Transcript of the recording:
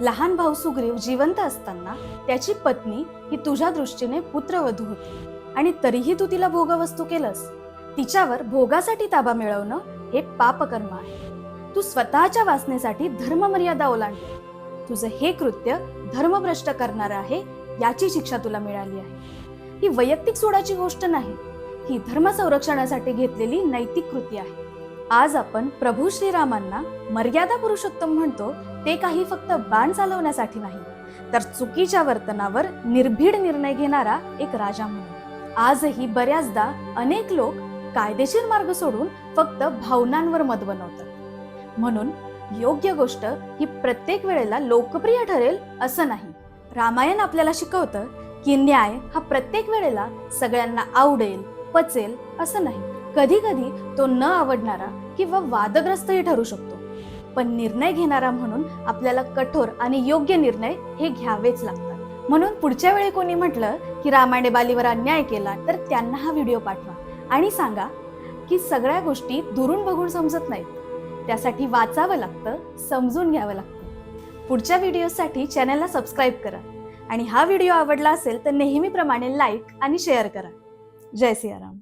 लहान भाऊ सुग्रीव जिवंत असताना त्याची पत्नी ही तुझ्या दृष्टीने पुत्रवधू होती. आणि तरीही तू तिला भोगवस्तू केलंस. तिच्यावर भोगासाठी ताबा मिळवणं हे पापकर्म आहे. तू स्वतःच्या वासनेसाठी धर्ममर्यादा ओलांडली तुझं हे कृत्य धर्मभ्रष्ट करणारं आहे याची शिक्षा तुला मिळाली आहे. ही वैयक्तिक सोडाची गोष्ट नाही. ही धर्म संरक्षणासाठी घेतलेली नैतिक कृती आहे. आज आपण प्रभू श्रीरामांना मर्यादा पुरुषोत्तम म्हणतो ते काही फक्त बाण चालवण्यासाठी नाही तर चुकीच्या वर्तनावर निर्भीड निर्णय घेणारा एक राजा म्हणून. आजही बऱ्याचदा अनेक लोक कायदेशीर मार्ग सोडून फक्त भावनांवर मत बनवतात. म्हणून योग्य गोष्ट ही प्रत्येक वेळेला लोकप्रिय ठरेल असं नाही. रामायण आपल्याला शिकवतं की न्याय हा प्रत्येक वेळेला सगळ्यांना आवडेल पचेल असं नाही. कधी कधी तो न आवडणारा किंवा वादग्रस्तही ठरू शकतो. पण निर्णय घेणारा म्हणून आपल्याला कठोर आणि योग्य निर्णय हे घ्यावेच लागतात. म्हणून पुढच्या वेळी कोणी म्हटलं की रामाने बालीवर अन्याय केला तर त्यांना हा व्हिडिओ पाठवा आणि सांगा की सगळ्या गोष्टी दुरून बघून समजत नाहीत. त्यासाठी वाचावं लागतं समजून घ्यावं लागतं. पुढच्या व्हिडिओसाठी चॅनलला सबस्क्राईब करा आणि हा व्हिडिओ आवडला असेल तर नेहमीप्रमाणे लाईक आणि शेअर करा. जय सियाराम.